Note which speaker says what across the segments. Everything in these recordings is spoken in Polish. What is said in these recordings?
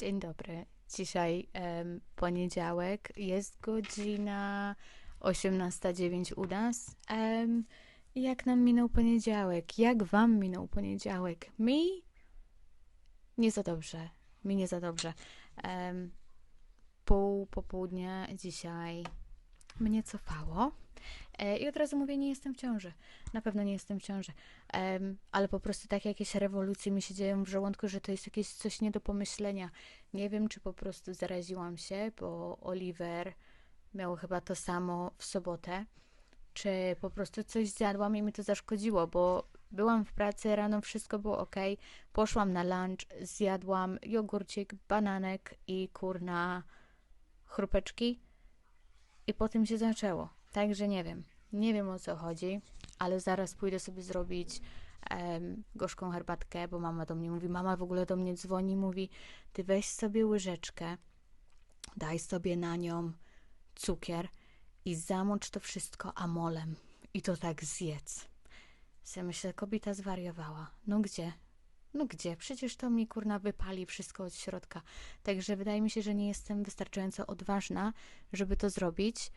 Speaker 1: Dzień dobry. Dzisiaj em, poniedziałek, jest godzina 18.09 u nas. Jak nam minął poniedziałek? Jak wam minął poniedziałek? Mi? Nie za dobrze. Mi nie za dobrze. Em, pół popołudnia dzisiaj mnie cofało. E, I od razu mówię, nie jestem w ciąży. Na pewno nie jestem w ciąży. Ale po prostu tak jakieś rewolucje mi się dzieją w żołądku, że to jest jakieś coś nie do pomyślenia. Nie wiem, czy po prostu zaraziłam się, bo Oliver miał chyba to samo w sobotę, czy po prostu coś zjadłam i mi to zaszkodziło, bo byłam w pracy, rano wszystko było ok, poszłam na lunch, zjadłam jogurcik, bananek i kurna chrupeczki i po tym się zaczęło. Także nie wiem, nie wiem o co chodzi, ale zaraz pójdę sobie zrobić em, gorzką herbatkę, bo mama do mnie mówi, mama w ogóle do mnie dzwoni, mówi, ty weź sobie łyżeczkę, daj sobie na nią cukier i zamocz to wszystko amolem i to tak zjedz. Se myślę, kobieta zwariowała. No gdzie? No gdzie? Przecież to mi kurna wypali wszystko od środka. Także wydaje mi się, że nie jestem wystarczająco odważna, żeby to zrobić.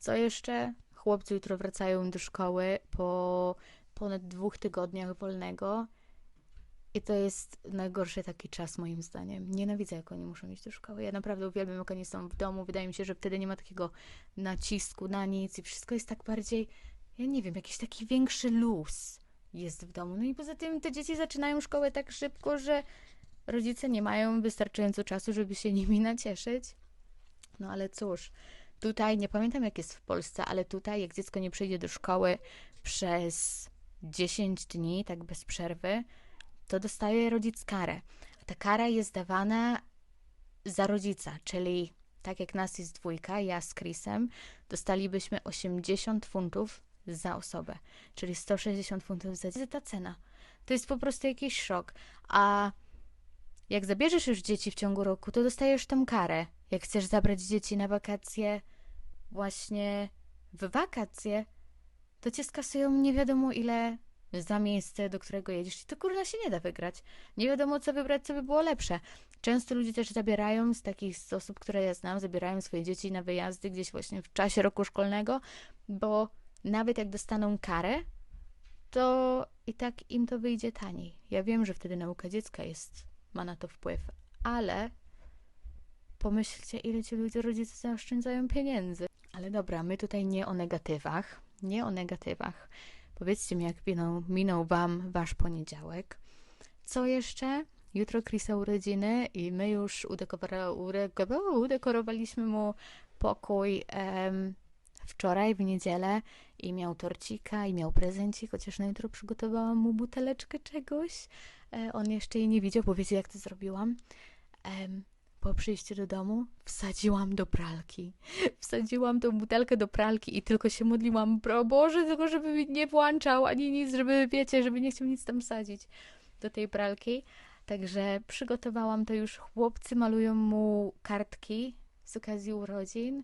Speaker 1: Co jeszcze? Chłopcy jutro wracają do szkoły po ponad dwóch tygodniach wolnego. I to jest najgorszy taki czas, moim zdaniem. Nienawidzę, jak oni muszą iść do szkoły. Ja naprawdę uwielbiam, jak oni są w domu. Wydaje mi się, że wtedy nie ma takiego nacisku na nic i wszystko jest tak bardziej, ja nie wiem, jakiś taki większy luz jest w domu. No i poza tym te dzieci zaczynają szkołę tak szybko, że rodzice nie mają wystarczająco czasu, żeby się nimi nacieszyć. No ale cóż, tutaj nie pamiętam jak jest w Polsce, ale tutaj jak dziecko nie przyjdzie do szkoły przez 10 dni, tak bez przerwy, to dostaje rodzic karę. A ta kara jest dawana za rodzica, czyli tak jak nas jest dwójka, ja z Chrisem, dostalibyśmy 80 funtów za osobę, czyli 160 funtów za za ta cena. To jest po prostu jakiś szok. A jak zabierzesz już dzieci w ciągu roku, to dostajesz tą karę. Jak chcesz zabrać dzieci na wakacje, właśnie w wakacje, to cię skasują nie wiadomo ile za miejsce, do którego jedziesz. I to kurna się nie da wygrać. Nie wiadomo, co wybrać, co by było lepsze. Często ludzie też zabierają z takich z osób, które ja znam, zabierają swoje dzieci na wyjazdy gdzieś właśnie w czasie roku szkolnego, bo nawet jak dostaną karę, to i tak im to wyjdzie taniej. Ja wiem, że wtedy nauka dziecka jest, ma na to wpływ, ale pomyślcie, ile ci ludzie, rodzice zaoszczędzają pieniędzy. Ale dobra, my tutaj nie o negatywach, nie o negatywach. Powiedzcie mi, jak minął, minął Wam Wasz poniedziałek. Co jeszcze? Jutro Chrisa urodziny i my już udekora, udekorowaliśmy mu pokój em, wczoraj w niedzielę i miał torcika i miał prezencik, chociaż na jutro przygotowałam mu buteleczkę czegoś. E, on jeszcze jej nie widział, bo wiecie jak to zrobiłam? Em, po przyjściu do domu wsadziłam do pralki. Wsadziłam tą butelkę do pralki i tylko się modliłam, o Boże, tylko żeby mi nie włączał ani nic, żeby, wiecie, żeby nie chciał nic tam wsadzić do tej pralki. Także przygotowałam to już. Chłopcy malują mu kartki z okazji urodzin.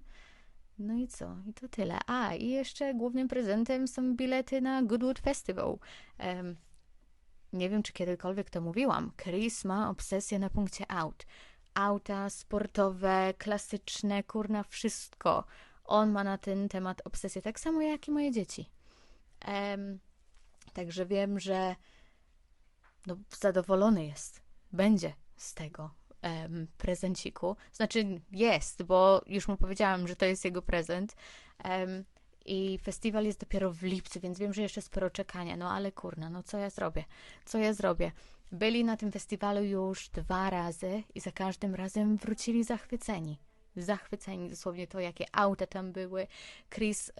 Speaker 1: No i co? I to tyle. A, i jeszcze głównym prezentem są bilety na Goodwood Festival. Em, nie wiem, czy kiedykolwiek to mówiłam. Chris ma obsesję na punkcie aut. Auta sportowe, klasyczne, kurna, wszystko. On ma na ten temat obsesję, tak samo jak i moje dzieci. Em, także wiem, że no, zadowolony jest. Będzie z tego em, prezenciku. Znaczy jest, bo już mu powiedziałam, że to jest jego prezent. Em, I festiwal jest dopiero w lipcu, więc wiem, że jeszcze sporo czekania. No ale kurna, no co ja zrobię? Co ja zrobię? Byli na tym festiwalu już dwa razy i za każdym razem wrócili zachwyceni. Zachwyceni dosłownie to, jakie auta tam były. Chris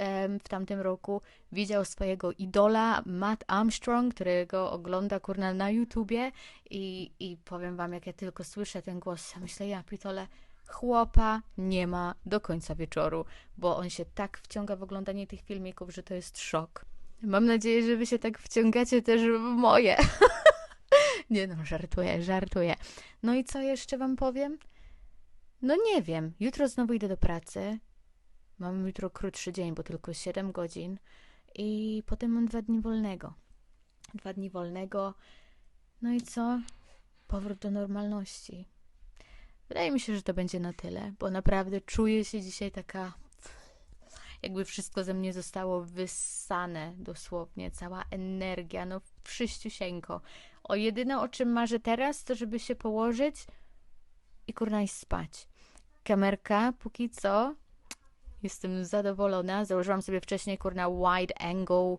Speaker 1: w tamtym roku widział swojego idola, Matt Armstrong, którego ogląda kurna na YouTubie i, i powiem wam, jak ja tylko słyszę ten głos, myślę, ja pitole, chłopa nie ma do końca wieczoru, bo on się tak wciąga w oglądanie tych filmików, że to jest szok. Mam nadzieję, że wy się tak wciągacie też w moje. nie no, żartuję, żartuję. No i co jeszcze wam powiem? No nie wiem. Jutro znowu idę do pracy. Mam jutro krótszy dzień, bo tylko 7 godzin. I potem mam dwa dni wolnego. Dwa dni wolnego. No i co? Powrót do normalności. wydaje mi się, że to będzie na tyle, bo naprawdę czuję się dzisiaj taka jakby wszystko ze mnie zostało wyssane dosłownie, cała energia, no wszyściusieńko. O jedyne o czym marzę teraz, to żeby się położyć i kurna iść spać. Kamerka póki co jestem zadowolona. Założyłam sobie wcześniej kurna wide angle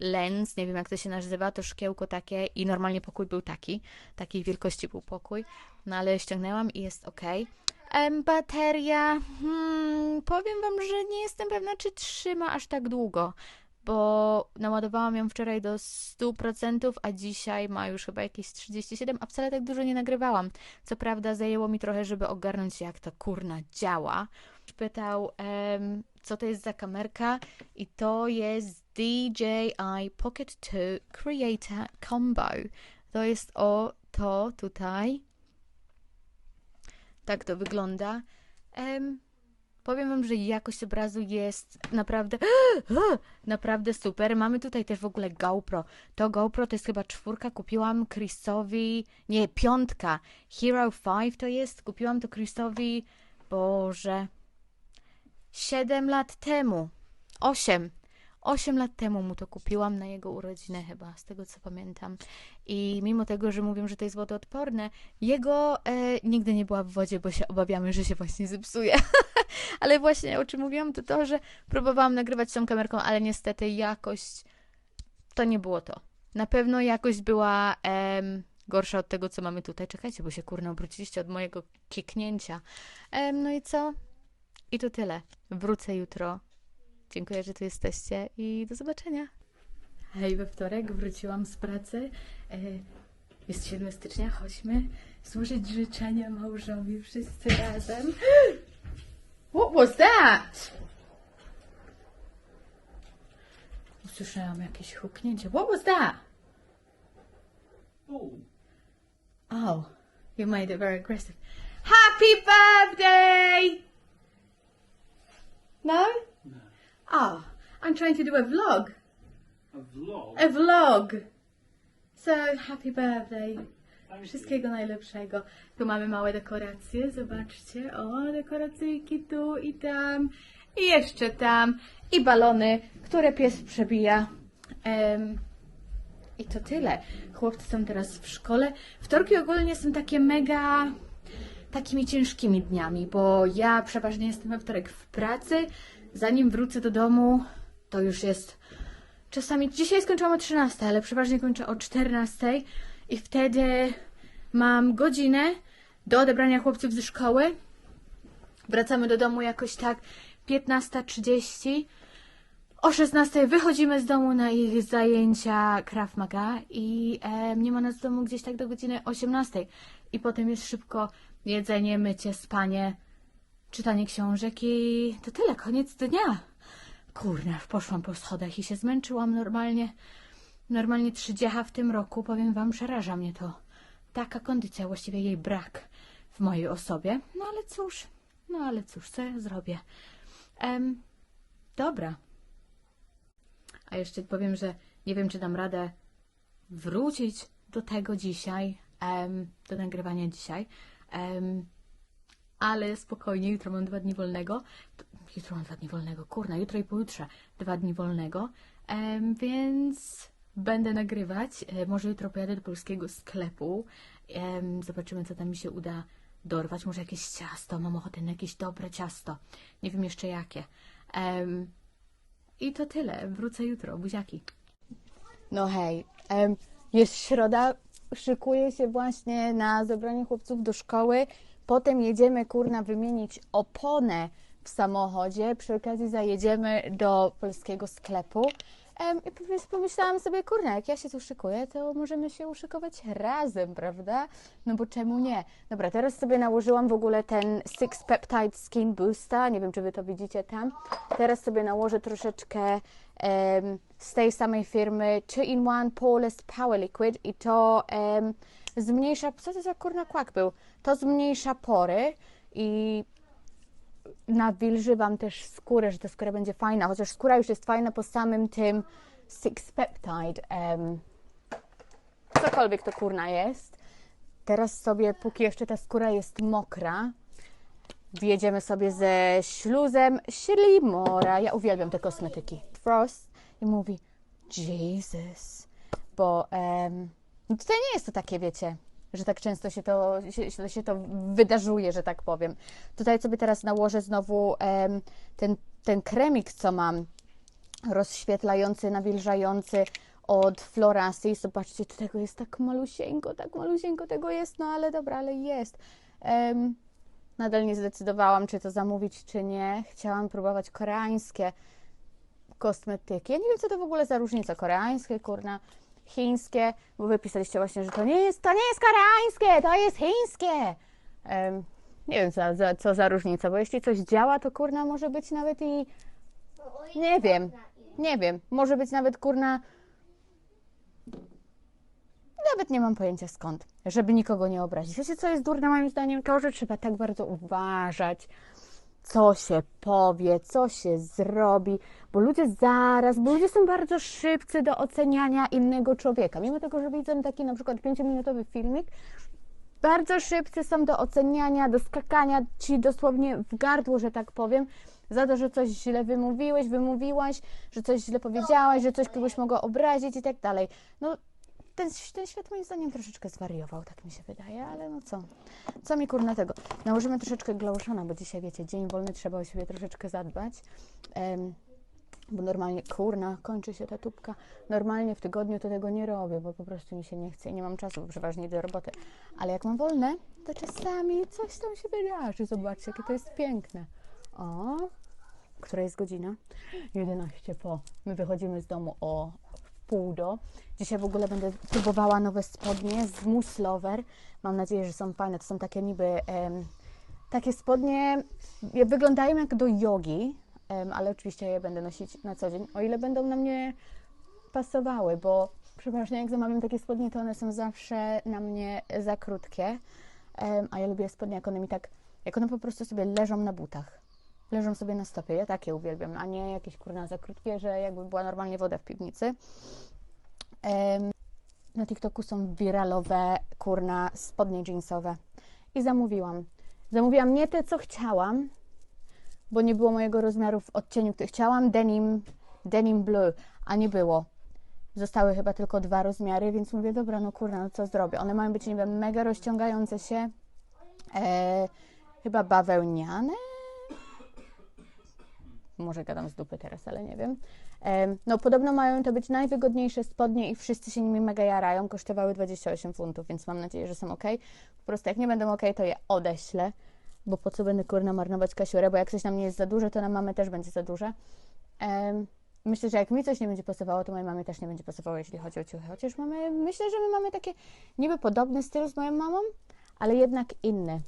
Speaker 1: lens, nie wiem jak to się nazywa, to szkiełko takie i normalnie pokój był taki, takiej wielkości był pokój, no ale ściągnęłam i jest ok. Em, bateria, hmm, powiem Wam, że nie jestem pewna, czy trzyma aż tak długo, bo naładowałam ją wczoraj do 100%, a dzisiaj ma już chyba jakieś 37, a wcale tak dużo nie nagrywałam. Co prawda zajęło mi trochę, żeby ogarnąć, jak to kurna działa. Pytał, em, co to jest za kamerka i to jest DJI Pocket 2 Creator Combo. To jest o to tutaj. Tak to wygląda. Em, powiem Wam, że jakość obrazu jest naprawdę, naprawdę super. Mamy tutaj też w ogóle GoPro. To GoPro to jest chyba czwórka. Kupiłam Chrisowi, nie, piątka. Hero 5 to jest. Kupiłam to Chrisowi, Boże, 7 lat temu. 8. 8 lat temu mu to kupiłam na jego urodzinę chyba, z tego co pamiętam. I mimo tego, że mówią, że to jest wodoodporne, jego e, nigdy nie była w wodzie, bo się obawiamy, że się właśnie zepsuje. ale właśnie o czym mówiłam, to to, że próbowałam nagrywać tą kamerką, ale niestety jakość to nie było to. Na pewno jakość była gorsza od tego, co mamy tutaj. Czekajcie, bo się kurna obróciliście od mojego kiknięcia. No i co? I to tyle. Wrócę jutro. Dziękuję, że tu jesteście i do zobaczenia. Hej, we wtorek wróciłam z pracy. E, Jest 7 stycznia, chodźmy złożyć życzenia małżowi wszyscy razem. What was that? Usłyszałam jakieś huknięcie. What was that?
Speaker 2: Oh,
Speaker 1: Oh, you made it very aggressive. Happy birthday! No?
Speaker 2: no.
Speaker 1: Oh, I'm trying to do a vlog.
Speaker 2: A vlog?
Speaker 1: A vlog. So, happy birthday. Wszystkiego najlepszego. Tu mamy małe dekoracje, zobaczcie. O, dekoracyjki tu i tam. I jeszcze tam. I balony, które pies przebija. Em, I to tyle. Chłopcy są teraz w szkole. Wtorki ogólnie są takie mega takimi ciężkimi dniami, bo ja przeważnie jestem we wtorek w pracy. Zanim wrócę do domu, to już jest Czasami dzisiaj skończyłam o 13, ale przeważnie kończę o 14 i wtedy mam godzinę do odebrania chłopców ze szkoły. Wracamy do domu jakoś tak 15.30. O 16 wychodzimy z domu na ich zajęcia Krav Maga i e, nie ma nas w domu gdzieś tak do godziny 18. I potem jest szybko jedzenie, mycie, spanie, czytanie książek i to tyle, koniec dnia. Kurna, poszłam po schodach i się zmęczyłam normalnie. Normalnie trzydziecha w tym roku, powiem wam, przeraża mnie to. Taka kondycja, właściwie jej brak w mojej osobie. No ale cóż, no ale cóż, co ja zrobię? Em, dobra. A jeszcze powiem, że nie wiem, czy dam radę wrócić do tego dzisiaj, em, do nagrywania dzisiaj. Em, ale spokojnie, jutro mam dwa dni wolnego. Jutro mam dwa dni wolnego, kurna, jutro i pojutrze dwa dni wolnego, więc będę nagrywać. E, może jutro pojadę do polskiego sklepu. Zobaczymy, co tam mi się uda dorwać. Może jakieś ciasto, mam ochotę na jakieś dobre ciasto. Nie wiem jeszcze jakie. I to tyle. Wrócę jutro. Buziaki. No hej, jest środa, szykuję się właśnie na zabranie chłopców do szkoły. Potem jedziemy, kurna, wymienić oponę w samochodzie. Przy okazji zajedziemy do polskiego sklepu. I po- pomyślałam sobie, kurna, jak ja się tu szykuję, to możemy się uszykować razem, prawda? No bo czemu nie? Dobra, teraz sobie nałożyłam w ogóle ten Six Peptide Skin Booster. Nie wiem, czy wy to widzicie tam. Teraz sobie nałożę troszeczkę em, z tej samej firmy 2-in-1 Poreless Power Liquid i to em, zmniejsza, co to za kurna kłak był? To zmniejsza pory i nawilży Wam też skórę, że ta skóra będzie fajna, chociaż skóra już jest fajna po samym tym Six Peptide, em, cokolwiek to kurna jest, teraz sobie, póki jeszcze ta skóra jest mokra, wjedziemy sobie ze śluzem Ślimora. Ja uwielbiam te kosmetyki. Frost i mówi Jesus, bo em, no tutaj nie jest to takie, wiecie, że tak często się to, się, się to wydarzuje, że tak powiem. Tutaj sobie teraz nałożę znowu em, ten, ten kremik, co mam, rozświetlający, nawilżający od Florasy. Zobaczcie, tu tego jest tak malusieńko, tak malusieńko tego jest, no ale dobra, ale jest. Nadal nie zdecydowałam, czy to zamówić, czy nie. Chciałam próbować koreańskie kosmetyki. Ja nie wiem, co to w ogóle za różnica. Koreańskie, kurna, chińskie, bo wy pisaliście właśnie, że to nie jest, to nie jest koreańskie, to jest chińskie. Em, nie wiem, za, co za różnica, bo jeśli coś działa, to kurna może być nawet i nie wiem. Nie wiem, może być nawet kurna. Nawet nie mam pojęcia skąd, żeby nikogo nie obrazić. Wiecie, co jest durne moim zdaniem? To, że trzeba tak bardzo uważać, co się powie, co się zrobi, bo ludzie zaraz, bo ludzie są bardzo szybcy do oceniania innego człowieka. Mimo tego, że widzę taki na przykład pięciominutowy filmik, bardzo szybcy są do oceniania, do skakania ci dosłownie w gardło, że tak powiem, za to, że coś źle wymówiłeś, wymówiłaś, że coś źle powiedziałaś, że coś kogoś mogło obrazić i tak dalej. No, ten, ten świat moim zdaniem troszeczkę zwariował, tak mi się wydaje, ale no co? Co mi kurna tego? Nałożymy troszeczkę glowshana, bo dzisiaj, wiecie, dzień wolny, trzeba o siebie troszeczkę zadbać. Em, bo normalnie, kurna, kończy się ta tubka. Normalnie w tygodniu to tego nie robię, bo po prostu mi się nie chce i nie mam czasu, bo przeważnie do roboty. Ale jak mam wolne, to czasami coś tam się wydarzy. Zobaczcie, jakie to jest piękne. O, która jest godzina? 11 po. My wychodzimy z domu o pół do. Dzisiaj w ogóle będę próbowała nowe spodnie z Moose Lover. Mam nadzieję, że są fajne. To są takie niby... em, takie spodnie wyglądają jak do jogi, em, ale oczywiście je będę nosić na co dzień, o ile będą na mnie pasowały, bo przeważnie jak zamawiam takie spodnie, to one są zawsze na mnie za krótkie, em, a ja lubię spodnie, jak one mi tak, jak one po prostu sobie leżą na butach. Leżą sobie na stopie, ja takie uwielbiam, a nie jakieś kurna za krótkie, że jakby była normalnie woda w piwnicy. Na TikToku są wiralowe, kurna, spodnie jeansowe. I zamówiłam. Zamówiłam nie te, co chciałam, bo nie było mojego rozmiaru w odcieniu, który chciałam. Denim, denim blue, a nie było. Zostały chyba tylko dwa rozmiary, więc mówię, dobra, no kurna, no co zrobię? One mają być niby mega rozciągające się. E, chyba bawełniane. Może gadam z dupy teraz, ale nie wiem. Em, No, podobno mają to być najwygodniejsze spodnie i wszyscy się nimi mega jarają. Kosztowały 28 funtów, więc mam nadzieję, że są ok. Po prostu jak nie będą ok, to je odeślę, bo po co będę kurna marnować kasiurę, bo jak coś nam nie jest za duże, to na mamę też będzie za duże. Myślę, że jak mi coś nie będzie pasowało, to mojej mamie też nie będzie pasowało, jeśli chodzi o ciuchy. Chociaż mamy, myślę, że my mamy takie niby podobny styl z moją mamą, ale jednak inny.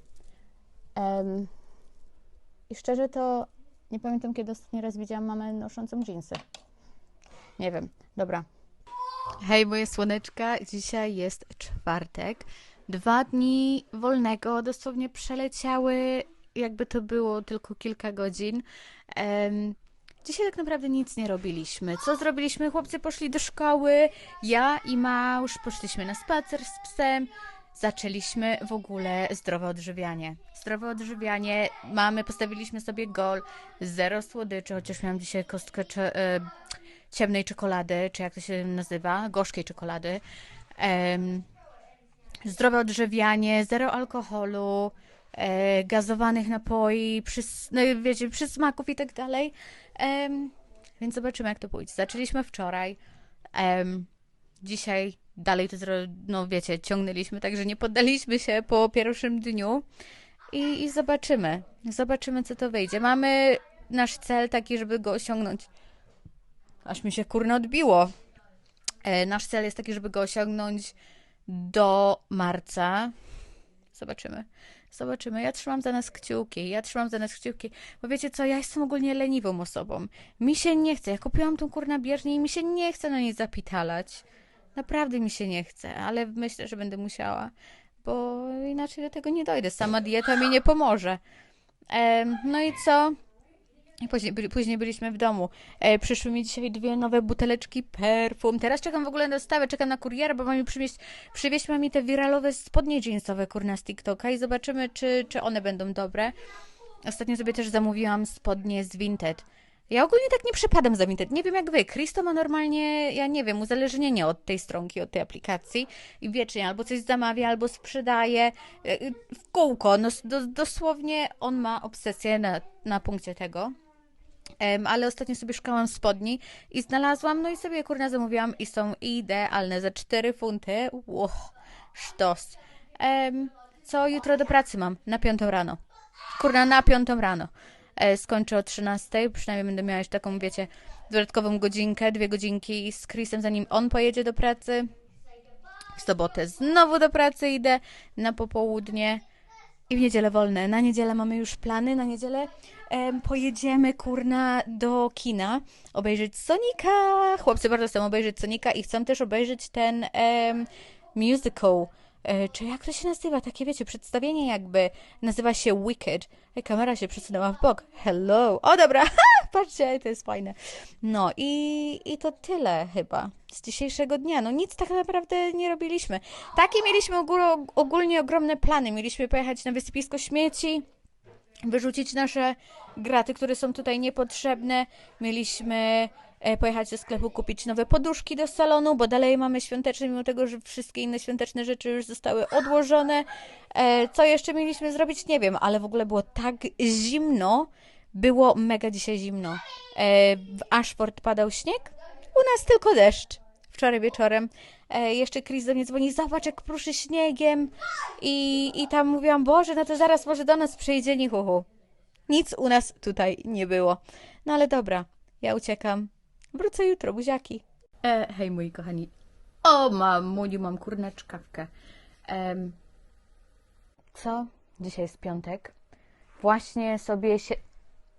Speaker 1: I szczerze to nie pamiętam, kiedy ostatni raz widziałam mamę noszącą dżinsy. Nie wiem. Dobra. Hej, moje słoneczka. Dzisiaj jest czwartek. Dwa dni wolnego dosłownie przeleciały, jakby to było tylko kilka godzin. Em, dzisiaj tak naprawdę nic nie robiliśmy. Co zrobiliśmy? Chłopcy poszli do szkoły, ja i Małż poszliśmy na spacer z psem. Zaczęliśmy w ogóle zdrowe odżywianie. Zdrowe odżywianie. Mamy, postawiliśmy sobie gol. Zero słodyczy, chociaż miałam dzisiaj kostkę e, ciemnej czekolady, czy jak to się nazywa, gorzkiej czekolady. Zdrowe odżywianie, zero alkoholu, e, gazowanych napoi, przys- no, wiecie, przysmaków i tak dalej. Więc zobaczymy, jak to pójdzie. Zaczęliśmy wczoraj. Dzisiaj dalej to, no wiecie, ciągnęliśmy, także nie poddaliśmy się po pierwszym dniu. I, I zobaczymy. Zobaczymy, co to wyjdzie. Mamy nasz cel taki, żeby go osiągnąć. Aż mi się kurno odbiło. E, nasz cel jest taki, żeby go osiągnąć do marca. Zobaczymy. Zobaczymy. Ja trzymam za nas kciuki. Ja trzymam za nas kciuki. Bo wiecie co, ja jestem ogólnie leniwą osobą. Mi się nie chce. Ja kupiłam tą kurna bieżnię i mi się nie chce na niej zapitalać. Naprawdę mi się nie chce, ale myślę, że będę musiała, bo inaczej do tego nie dojdę. Sama dieta mi nie pomoże. Em, no i co? Później, później byliśmy w domu. E, przyszły mi dzisiaj dwie nowe buteleczki perfum. Teraz czekam w ogóle na dostawę, czekam na kuriera, bo mam mi przywieźć, przywieźć ma mi te wiralowe spodnie jeansowe, kurna, z TikToka i zobaczymy, czy, czy one będą dobre. Ostatnio sobie też zamówiłam spodnie z Vinted. Ja ogólnie tak nie przepadam za Vinted. Nie wiem jak wy. Kristo ma normalnie, ja nie wiem, uzależnienie od tej stronki, od tej aplikacji i wiecznie albo coś zamawia, albo sprzedaje e, w kółko. No, do, dosłownie on ma obsesję na, na punkcie tego. Em, ale ostatnio sobie szukałam spodni i znalazłam, no i sobie kurna zamówiłam i są idealne za 4 funty. Ło, sztos. Em, co jutro do pracy mam? Na piątą rano. Kurna, na piątą rano. E, skończę o 13, przynajmniej będę miała jeszcze taką, wiecie, dodatkową godzinkę, dwie godzinki z Chrisem, zanim on pojedzie do pracy. W sobotę znowu do pracy idę na popołudnie i w niedzielę wolne. Na niedzielę mamy już plany, na niedzielę em, pojedziemy, kurna, do kina obejrzeć Sonika. Chłopcy bardzo chcą obejrzeć Sonika i chcą też obejrzeć ten em, musical. E, czy jak to się nazywa? Takie wiecie, przedstawienie jakby nazywa się Wicked. Kamera się przesunęła w bok. Hello. O dobra, patrzcie, to jest fajne. No i, i to tyle chyba z dzisiejszego dnia. No nic tak naprawdę nie robiliśmy. Takie mieliśmy ogół, ogólnie ogromne plany. Mieliśmy pojechać na wysypisko śmieci, wyrzucić nasze graty, które są tutaj niepotrzebne. Mieliśmy pojechać do sklepu, kupić nowe poduszki do salonu, bo dalej mamy świąteczne, mimo tego, że wszystkie inne świąteczne rzeczy już zostały odłożone. E, co jeszcze mieliśmy zrobić? Nie wiem, ale w ogóle było tak zimno. Było mega dzisiaj zimno. E, w Ashford padał śnieg, u nas tylko deszcz. Wczoraj wieczorem. E, jeszcze Chris do mnie dzwoni, zobacz jak pruszy śniegiem. I, I tam mówiłam, Boże, no to zaraz może do nas przyjdzie nichuchu. Nic u nas tutaj nie było. No ale dobra, ja uciekam. Wrócę jutro, buziaki. E, hej moi kochani. O mamuniu, mam kurna czkawkę. Em, co? Dzisiaj jest piątek. Właśnie sobie się...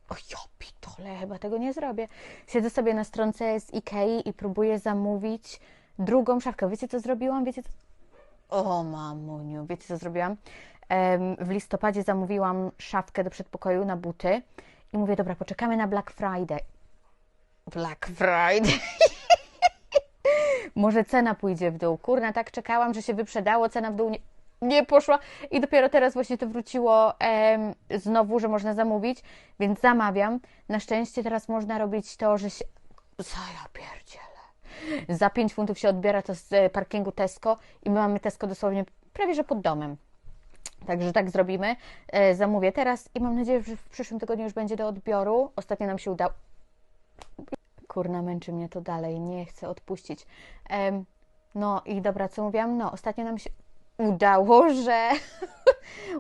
Speaker 1: O ja pitole, chyba tego nie zrobię. Siedzę sobie na stronce z Ikei i próbuję zamówić drugą szafkę. Wiecie co zrobiłam? Wiecie co... O mamuniu, wiecie co zrobiłam? Em, w listopadzie zamówiłam szafkę do przedpokoju na buty i mówię, dobra, poczekamy na Black Friday. Black Friday. Może cena pójdzie w dół. Kurna, tak czekałam, że się wyprzedało, cena w dół nie, nie poszła i dopiero teraz właśnie to wróciło em, znowu, że można zamówić, więc zamawiam. Na szczęście teraz można robić to, że się... Co ja pierdzielę? Za 5 funtów się odbiera to z e, parkingu Tesco i my mamy Tesco dosłownie prawie, że pod domem. Także tak zrobimy. E, zamówię teraz i mam nadzieję, że w przyszłym tygodniu już będzie do odbioru. Ostatnio nam się udało. Kurna, męczy mnie to dalej, nie chcę odpuścić. Em, no i dobra, co mówiłam? No, ostatnio nam się udało, że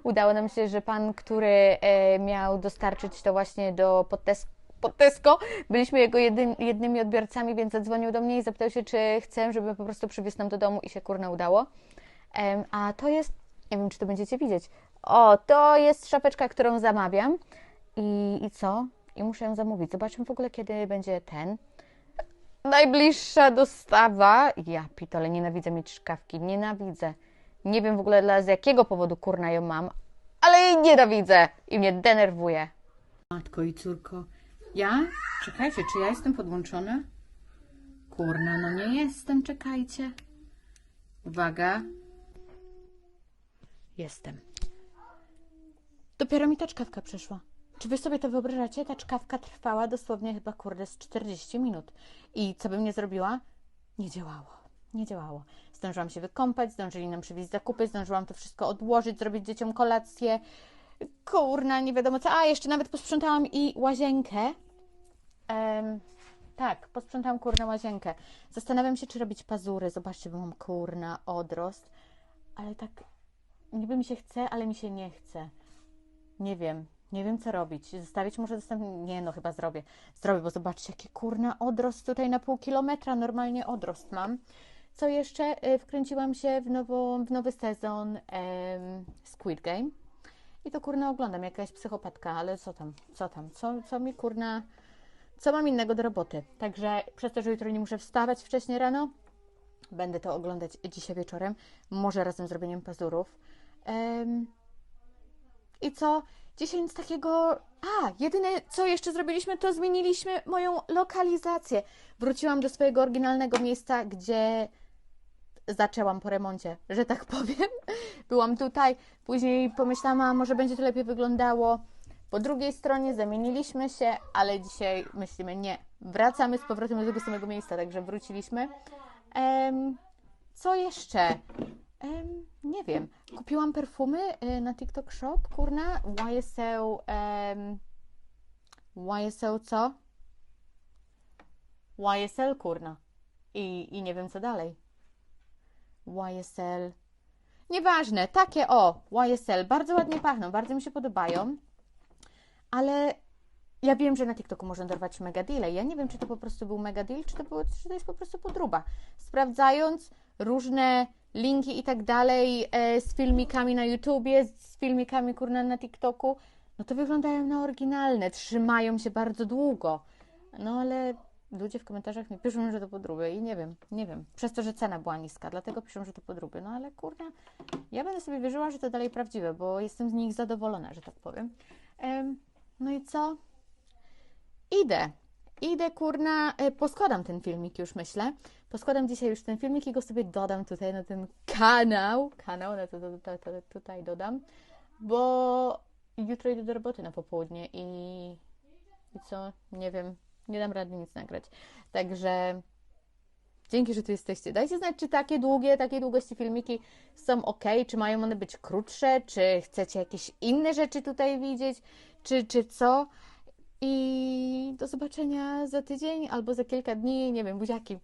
Speaker 1: udało nam się, że pan, który e, miał dostarczyć to właśnie do pod, Tes- pod Tesco, byliśmy jego jedyn, jednymi odbiorcami, więc zadzwonił do mnie i zapytał się, czy chcę, żeby po prostu przywiózł nam do domu i się kurna udało. Em, a to jest, nie wiem, czy to będziecie widzieć. O, to jest szapeczka, którą zamawiam. I, I co? I muszę ją zamówić. Zobaczmy w ogóle, kiedy będzie ten. Najbliższa dostawa. Ja pitole, nienawidzę mieć szkawki. Nienawidzę. Nie wiem w ogóle dla, z jakiego powodu kurna ją mam, ale jej nienawidzę i mnie denerwuje. Matko i córko, ja? Czekajcie, czy ja jestem podłączona? Kurna, no nie jestem, czekajcie. Uwaga. Jestem. Dopiero mi ta czkawka przeszła. Czy wy sobie to wyobrażacie? Ta czkawka trwała dosłownie chyba, kurde, z 40 minut. I co bym nie zrobiła? Nie działało. Nie działało. Zdążyłam się wykąpać, zdążyli nam przywieźć zakupy, zdążyłam to wszystko odłożyć, zrobić dzieciom kolację. Kurna, nie wiadomo co. A, jeszcze nawet posprzątałam i łazienkę. Em, tak, posprzątałam kurna łazienkę. Zastanawiam się, czy robić pazury. Zobaczcie, bo mam kurna odrost. Ale tak niby mi się chce, ale mi się nie chce. Nie wiem. Nie wiem, co robić. Zostawić może dostępny... Nie, no chyba zrobię. Zrobię, bo zobaczcie, jaki kurna odrost tutaj na pół kilometra. Normalnie odrost mam. Co jeszcze? Y, Wkręciłam się w, nową, w nowy sezon em, Squid Game. I to kurna oglądam, jakaś psychopatka, ale co tam, co tam, co, co mi kurna, co mam innego do roboty. Także przez to, że jutro nie muszę wstawać wcześniej rano, będę to oglądać dzisiaj wieczorem, może razem z robieniem pazurów. I co? Dzisiaj nic takiego. A, jedyne co jeszcze zrobiliśmy, to zmieniliśmy moją lokalizację. Wróciłam do swojego oryginalnego miejsca, gdzie zaczęłam po remoncie, że tak powiem. Byłam tutaj, później pomyślałam, a może będzie to lepiej wyglądało. Po drugiej stronie zamieniliśmy się, ale dzisiaj myślimy, nie, wracamy z powrotem do tego samego miejsca, także wróciliśmy. Em, co jeszcze? Nie wiem. Kupiłam perfumy y, na TikTok Shop, kurna. YSL. em, YSL co? YSL, kurna. I, I nie wiem co dalej. YSL. Nieważne, takie o, YSL. Bardzo ładnie pachną, bardzo mi się podobają. Ale ja wiem, że na TikToku można dorwać mega deale. Ja nie wiem, czy to po prostu był mega deal, czy to, było, czy to jest po prostu podruba. Sprawdzając różne linki i tak dalej e, z filmikami na YouTubie, z filmikami kurna na TikToku, no to wyglądają na oryginalne, trzymają się bardzo długo. No ale ludzie w komentarzach mi piszą, że to podróby i nie wiem, nie wiem. Przez to, że cena była niska, dlatego piszą, że to podróby. No ale kurna, ja będę sobie wierzyła, że to dalej prawdziwe, bo jestem z nich zadowolona, że tak powiem. Em, no i co? Idę. Idę, kurna, e, poskładam ten filmik już, myślę. Poskładam dzisiaj już ten filmik i go sobie dodam tutaj na ten kanał. Kanał, na to, to, to, to tutaj dodam, bo jutro idę do roboty na popołudnie i, i co? Nie wiem, nie dam rady nic nagrać. Także dzięki, że tu jesteście. Dajcie znać, czy takie długie, takiej długości filmiki są ok, czy mają one być krótsze, czy chcecie jakieś inne rzeczy tutaj widzieć, czy, czy co. I do zobaczenia za tydzień albo za kilka dni. Nie wiem, buziaki.